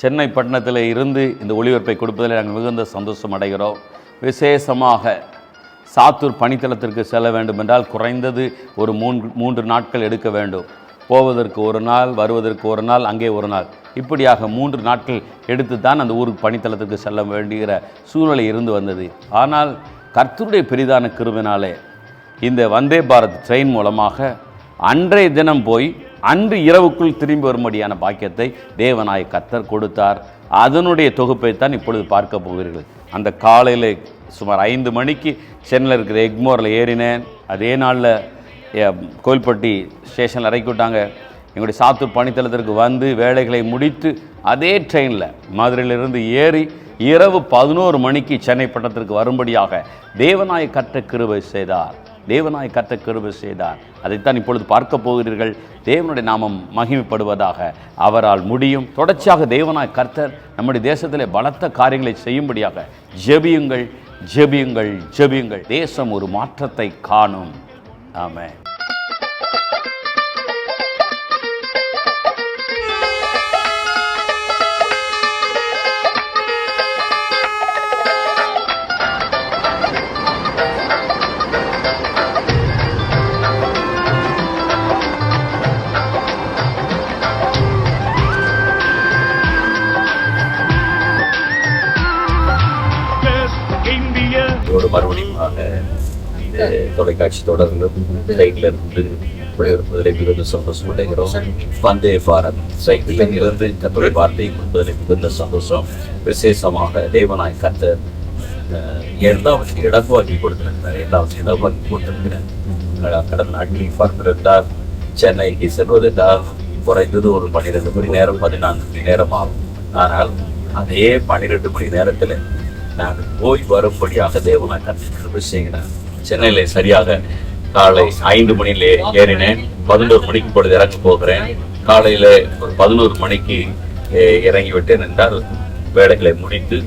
சென்னை பட்டணத்தில் இருந்து இந்த ஒளிபரப்பை கொடுப்பதில் நாங்கள் மிகுந்த சந்தோஷம் அடைகிறோம். விசேஷமாக சாத்தூர் பணித்தளத்திற்கு செல்ல வேண்டும் என்றால் குறைந்தது ஒரு மூன்று மூன்று நாட்கள் எடுக்க வேண்டும். போவதற்கு ஒரு நாள் வருவதற்கு ஒரு நாள் அங்கே ஒரு நாள். இப்படியாக மூன்று நாட்கள் எடுத்து தான் அந்த ஊருக்கு பணித்தளத்திற்கு செல்ல வேண்டுகிற சூழ்நிலை இருந்து வந்தது. ஆனால் கர்த்தருடைய பெரிதான கிருவினாலே இந்த வந்தே பாரத் ட்ரெயின் மூலமாக அன்றைய தினம் போய் அன்று இரவுக்குள் திரும்பி வரும்படியான பாக்கியத்தை தேவனாய் கத்தர் கொடுத்தார். அதனுடைய தொகுப்பைத்தான் இப்பொழுது பார்க்க போகிறீர்கள். அந்த காலையில் சுமார் ஐந்து மணிக்கு சென்னையில் இருக்கிற எக்மோரில் ஏறினேன். அதே நாளில் கோயில்பட்டி ஸ்டேஷனில் இறக்கி விட்டாங்க. எங்களுடைய சாத்தூர் பணித்தளத்திற்கு வந்து வேலைகளை முடித்து அதே ட்ரெயினில் மதுரையிலிருந்து ஏறி இரவு பதினோரு மணிக்கு சென்னை பட்டத்திற்கு வரும்படியாக தேவநாயக கற்ற கிருபை செய்தார். தேவனாய் கற்ற கிருபை செய்தார். அதைத்தான் இப்பொழுது பார்க்க போகிறீர்கள். தேவனுடைய நாமம் மகிமைப்படுவதாக அவரால் முடியும். தொடர்ச்சியாக தேவனாய் கர்த்தர் நம்முடைய தேசத்தில் பலத்த காரியங்களை செய்யும்படியாக ஜெபியுங்கள் ஜெபியுங்கள் ஜெபியுங்கள். தேசம் ஒரு மாற்றத்தை காணும். ஆமாம் தொலைக்காட்சி தொடர்ந்து சைட்ல இருந்து விடைபெறுவதில் மிகுந்த சந்தோஷம் அடைகிறோம். வந்தே பாரத் சைக்கிளில் இருந்து கத்தோடைய வார்த்தையை கொடுப்பதில் மிகுந்த சந்தோஷம். விசேஷமாக தேவனாய் கத்தர் அஹ், எல்லாவற்றையும் இடமாக்கி கொடுத்திருக்கிறார். எல்லாவற்றையும் இடமாக்கி கொடுத்திருக்கிறார். அஹ், கடந்த நாட்களில் பார்த்திருந்தால் சென்னைக்கு செல்வதென்றால் குறைந்தது ஒரு பன்னிரெண்டு மணி நேரம் பதினான்கு மணி நேரம் ஆகும். ஆனால் அதே பன்னிரெண்டு மணி நேரத்தில் நான் போய் வரும்படியாக தேவனாய் கற்று செய்கிறார் சென்னையில சரியாக காலை ஐந்து மணியிலே ஏறினேன். பதினோரு மணிக்கு பொழுது இறங்க போகிறேன். காலையில ஒரு பதினோரு மணிக்கு இறங்கி விட்டேன் என்றால் வேலைகளை முடித்து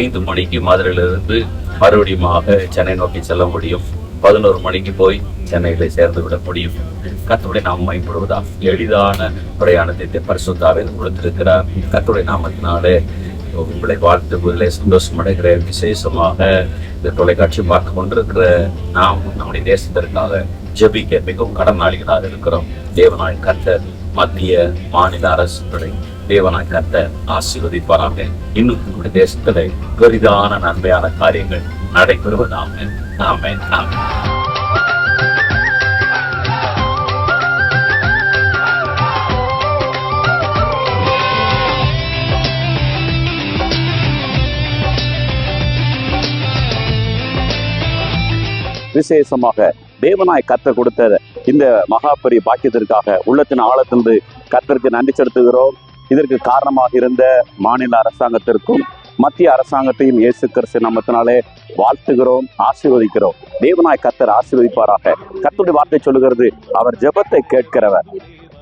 ஐந்து மணிக்கு மதுரையிலிருந்து மறுபடியுமாக சென்னை நோக்கி செல்ல முடியும். பதினோரு மணிக்கு போய் சென்னையில சேர்ந்து விட முடியும். கர்த்தருடைய நாம் மயப்படுவதா எளிதான பிரயாணத்தை பரிசுத்தாவே கொடுத்திருக்கிறார் கர்த்தருடைய நாமத்தினாலே உங்களை வாழ்த்துவதிலே சந்தோஷம் அடைகிறேன். விசேஷமாக இந்த தொலைக்காட்சி பார்த்து கொண்டிருக்கிற நாம் நம்முடைய தேசத்திற்காக ஜபிக்க மிகவும் கடனாளிகளாக இருக்கிறோம். தேவனாய் கத்த மத்திய மாநில அரசுகளை தேவனாய் கத்த ஆசீர்வதிப்பாராங்க இன்னும் நம்முடைய தேசத்திலே பெரிதான நன்மையான காரியங்கள் நடைபெறுவதாக. நாம ஆமென். விசேஷமாக தேவனாய் கத்தர் கொடுத்த இந்த மகாபரி பாக்கியத்திற்காக உள்ளத்தின் ஆழத்திலிருந்து கத்தருக்கு நன்றி செலுத்துகிறோம். இதற்கு காரணமாக இருந்த மாநில அரசாங்கத்திற்கும் மத்திய அரசாங்கத்தையும் இயேசு கிறிஸ்து நம்மத்தினாலே வாழ்த்துகிறோம் ஆசீர்வதிக்கிறோம். தேவனாய் கத்தர் ஆசீர்வதிப்பாராக. கத்துடைய வார்த்தை சொல்லுகிறது அவர் ஜெபத்தை கேட்கிறவர்.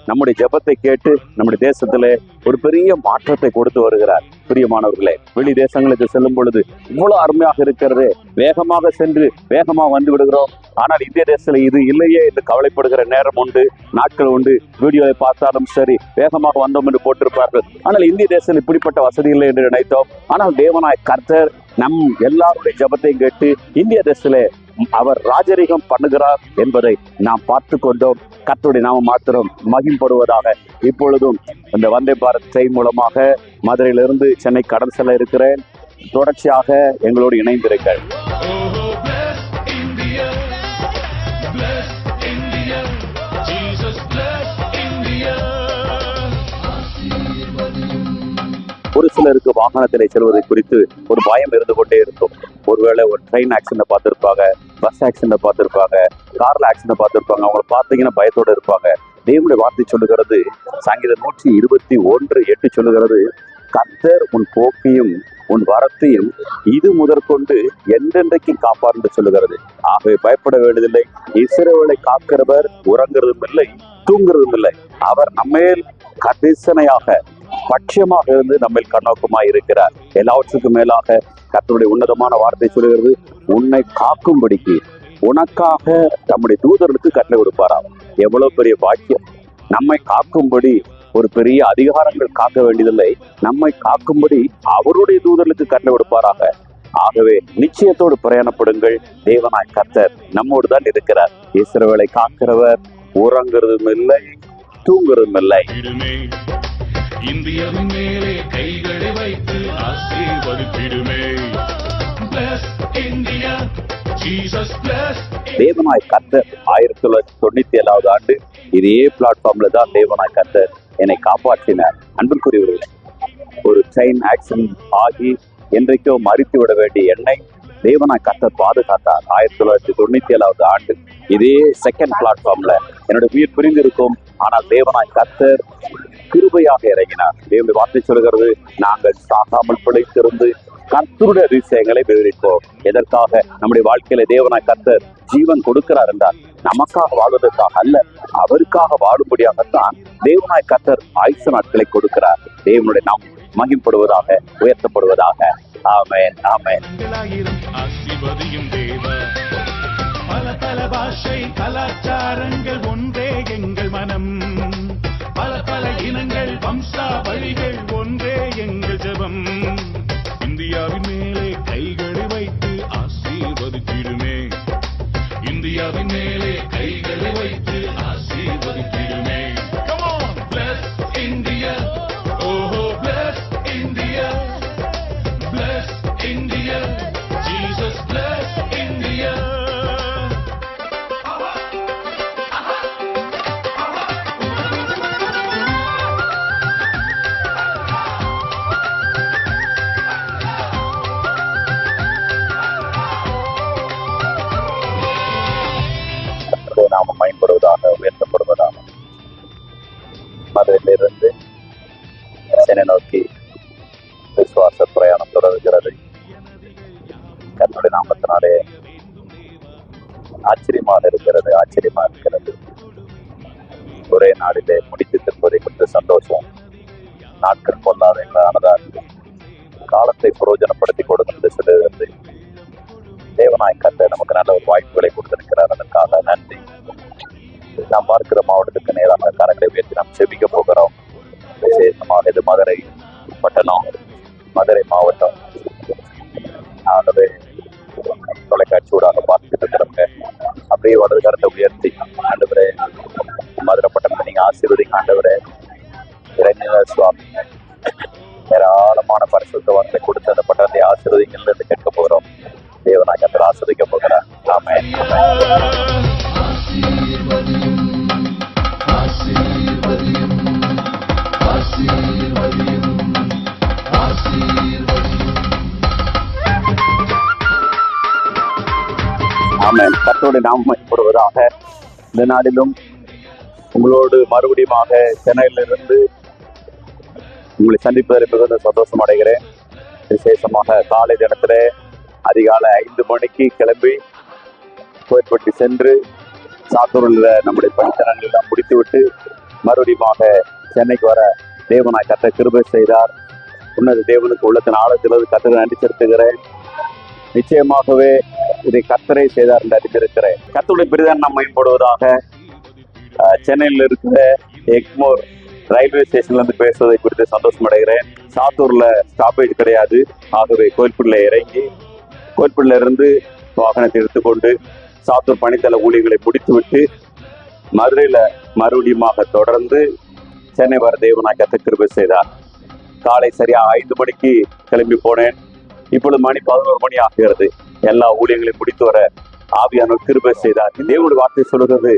நம்முடைய ஜெபத்தை கேட்டு நம்முடைய தேசத்துல ஒரு பெரிய மாற்றத்தை கொடுத்து வருகிறார். பிரியமானவர்களே வெளி தேசங்களுக்கு செல்லும் பொழுது இவ்வளவு அருமையாக இருக்கிறது. வேகமாக சென்று வேகமாக வந்து விடுகிறோம். ஆனால் இந்திய தேசத்துல இது இல்லையே என்று கவலைப்படுகிற நேரம் உண்டு நாட்கள் உண்டு. வீடியோவை பார்த்தாலும் சரி வேகமாக வந்தோம் என்று போட்டிருப்பார்கள். ஆனால் இந்திய தேசத்தில் இப்படிப்பட்ட வசதி இல்லை என்று நினைத்தோம். ஆனால் தேவனாய் கர்த்தர் நம் எல்லாருடைய ஜெபத்தையும் கேட்டு இந்திய தேசத்திலே அவர் ராஜரீகம் பண்ணுகிறார் என்பதை நாம் பார்த்து கொண்டோம். கத்துடைய நாம மாத்திரம் மகிம்படுவதாக இப்பொழுதும் இந்த வந்தே பாரத் ட்ரெயின் மூலமாக மதுரையிலிருந்து சென்னை கடல் செல்ல இருக்கிறேன். தொடர்ச்சியாக எங்களோடு இணைந்திருங்கள். ஒரு சிலருக்கு வாகனத்திலே செல்வதை குறித்து ஒரு பயம் இருந்து கொண்டே இருக்கும் ஒருவேளை ஒரு ட்ரெயின் ஆக்சிடென்ட் பார்த்துருப்பாங்க பஸ் ஆக்சிடென்ட் பார்த்துருப்பாங்க கார்ல ஆக்சிடென்ட் பார்த்துருப்பாங்க அவங்கள பார்த்தீங்கன்னா பயத்தோடு இருப்பாங்க. தேவனுடைய வார்த்தை சொல்லுகிறது சங்கீதம் நூற்றி இருபத்தி ஒன்று எட்டு சொல்லுகிறது கத்தர் உன் போக்கையும் உன் வரத்தையும் இது முதற்கொண்டு என்றென்றைக்கு காப்பார் என்று சொல்லுகிறது. ஆகவே பயப்பட வேண்டியதில்லை. இசிறவளை காக்கிறவர் உறங்குறதும் இல்லை தூங்குறதும் இல்லை. அவர் நம்மேல் கரிசனையாக பட்சியமாக இருந்து நம்மில் கண்ணோக்கமாக இருக்கிறார். எல்லாவற்றுக்கும் மேலாக கர்த்தருடைய உன்னதமான வார்த்தை சொல்கிறது உன்னை காக்கும்படிக்கு உனக்காக நம்முடைய தூதர்களுக்கு கட்டளை கொடுப்பாராம். எவ்வளவு பெரிய பாக்கியம். நம்மை காக்கும்படி ஒரு பெரிய அதிகாரங்கள் காக்க வேண்டியதில்லை. நம்மை காக்கும்படி அவருடைய தூதர்களுக்கு கட்டளை கொடுப்பாராக. ஆகவே நிச்சயத்தோடு பிரயாணப்படுங்கள். தேவனாய் கர்த்தர் நம்மோடு தான் இருக்கிறார். இஸ்ரவேலை காக்கிறவர் உறங்குறதும் இல்லை தூங்குறதும் இல்லை. இந்தியாவின் மேலே கைகளை வைத்து bless தேவனாய் கர்த்தர் ஆயிரத்தி தொள்ளாயிரத்தி தொண்ணூத்தி ஏழாவது ஆண்டு இதே பிளாட்ஃபார்ம்ல தான் தேவனாய் கர்த்தர் என்னை காப்பாற்றினார். அன்பிற்குரியவர்களே ஒரு ட்ரெயின் ஆக்சிடென்ட் ஆகி என்றைக்கோ மறித்து விட வேண்டிய என்னை தேவனாய் கர்த்தர் பாதுகாத்தார். ஆயிரத்தி தொள்ளாயிரத்தி தொண்ணூத்தி ஏழாவது ஆண்டு இதே செகண்ட் பிளாட்ஃபார்ம்ல என்னோட உயிர் பிரிந்திருக்கும் ஆனால் தேவனாய் கத்தர் கிருபையாக இறங்கினார். தேவனுடைய வார்த்தை சொல்கிறது நாங்கள் சாகாமல் பிழைத்திருந்து கத்தருடைய அதிசயங்களை விவரிப்போம். எதற்காக? நம்முடைய வாழ்க்கையில தேவனாய் கத்தர் ஜீவன் கொடுக்கிறார் என்றால் நமக்காக வாழ்வதற்காக அல்ல அவருக்காக வாழும்படியாகத்தான் தேவனாய் கத்தர் ஆயுச நாட்களை கொடுக்கிறார். தேவனுடைய நாம் மகிம்படுவதாக உயர்த்தப்படுவதாக. ஆமேன் ஆமேன். பல பல பாஷை கலாச்சாரங்கள் ஒன்று ஆச்சரியமாக இருக்கிறது ஆச்சரியமா இருக்கிறது. ஒரே நாளிலே முடித்து திருப்பதை குறித்து சந்தோஷம். நாட்கள் கொள்ளாத இருக்கும் காலத்தை பிரயோஜனப்படுத்தி கொடுக்கின்ற சிலருந்து தேவனாய் கத்த நமக்கு நல்ல ஒரு வாய்ப்புகளை கொடுத்திருக்கிறார். அதற்காக நன்றி. நாம் பார்க்கிற மாவட்டத்துக்கு நேராக கரங்களை உயர்த்தி நாம் செபிக்க போகிறோம். விசேஷமாக இது மதுரை பட்டணம். மதுரை ஆசீர்வதிங்க ஆண்டவரே இறைஞர சுவாமி ஏராளமான பரிசுத்த வார்த்தை கொடுத்து அந்த பட்டத்தை ஆசீர்வதிங்கள் இருந்து கேட்க போகிறோம் தேவனாக கத்தர் ஆஸ்வதிக்க போகிறார். ஆமே ஆமாம் கத்தோடு நாம் மகிழ்ப்படுவதாக இந்த நாளிலும் உங்களோடு மறுபடியுமாக சென்னையிலிருந்து உங்களை சந்திப்பதில் மிகுந்த சந்தோஷம் அடைகிறேன். விசேஷமாக காலை தினத்தில் அதிகாலை ஐந்து மணிக்கு கிளம்பி கோயிற்பட்டி சென்று சாத்தூரில் நம்முடைய பணித்தனங்கள் எல்லாம் முடித்துவிட்டு மறுபடியுமாக சென்னைக்கு வர தேவனாய் கத்த கிருபை செய்தார். உன்னது தேவனுக்கு உள்ளத்தின் ஆழத்திலிருந்து கத்தரை நன்றி செலுத்துகிறேன். நிச்சயமாகவே இதை கத்தரை செய்தார் என்று அறிந்திருக்கிறேன். கத்தருடைய பிரிதான் நாம் மேம்படுவதாக சென்னையில் இருக்கிற எக்மோர் ரயில்வே ஸ்டேஷன்ல இருந்து பேசுவதை குறித்து சந்தோஷம் அடைகிறேன் சாத்தூர்ல ஸ்டாப்பேஜ் கிடையாது. ஆகவே கோயில்புள்ள இறங்கி கோயில்புள்ள இருந்து வாகனத்தை எடுத்துக்கொண்டு சாத்தூர் பணித்தள ஊழியர்களை முடித்துவிட்டு மதுரையில மறுபடியுமாக தொடர்ந்து சென்னை வர தேவனாய் கத்த கிருபை செய்தார். காலை சரியா ஐந்து மணிக்கு கிளம்பி போனேன். இப்பொழுது மணி பதினோரு மணி ஆகிறது. எல்லா ஊழியங்களையும் முடித்து வர ஆவியானவர் கிருபை செய்தார். தேவனுடைய வார்த்தை சொல்கிறது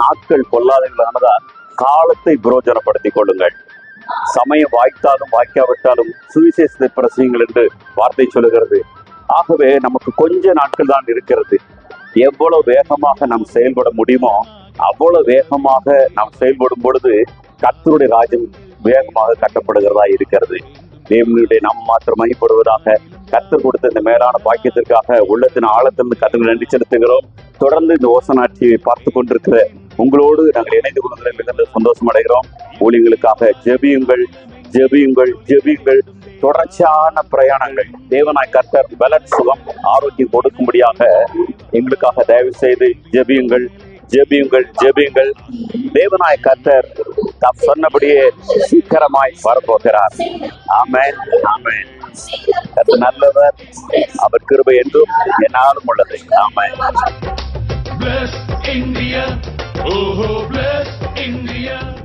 நாட்கள் பொல்லாதவர்களானதால் காலத்தை பிரோஜனப்படுத்திக் கொள்ளுங்கள். சமயம் வாய்த்தாலும் வாய்க்காவிட்டாலும் சுவிசேஷத்தை பிரசியுங்கள் என்று வார்த்தை சொல்லுகிறது. ஆகவே நமக்கு கொஞ்ச நாட்கள் தான் இருக்கிறது. எவ்வளவு வேகமாக நாம் செயல்பட முடியுமோ அவ்வளவு வேகமாக நாம் செயல்படும் பொழுது கத்தருடைய ராஜ்யம் வேகமாக கட்டப்படுகிறதா இருக்கிறது. தேவனுடைய நாம் மாத்திரம் மகிப்படுவதாக கத்தர் கொடுத்த இந்த மேலான பாக்கியத்திற்காக உள்ளத்தின் ஆழத்திலிருந்து கத்தர்கள் நன்றி செலுத்துகிறோம். தொடர்ந்து இந்த ஓசனாட்சியை பார்த்து கொண்டிருக்கிற உங்களோடு நாங்கள் இணைந்து கொள்வதில் மிகுந்த சந்தோஷம் அடைகிறோம். ஊழியங்களுக்காக ஜெபியுங்கள் ஜெபியுங்கள் ஜெபியுங்கள். தொடர்ச்சியான பிரயாணங்கள். தேவனாய் கர்த்தர் பலன் சுகம் ஆரோக்கியம் கொடுக்கும்படியாக எங்களுக்காக தயவு செய்து ஜெபியுங்கள் ஜெபியுங்கள் ஜெபியுங்கள். தேவனாய் கர்த்தர் தாம் சொன்னபடியே சீக்கிரமாய் வரப்போகிறார். ஆமேன் ஆமேன். கர்த்தர் நல்லவர். அவர் கிருபை என்றும் என்னாலும் உள்ளது. ஆமென். bless India. Oh, oh bless India.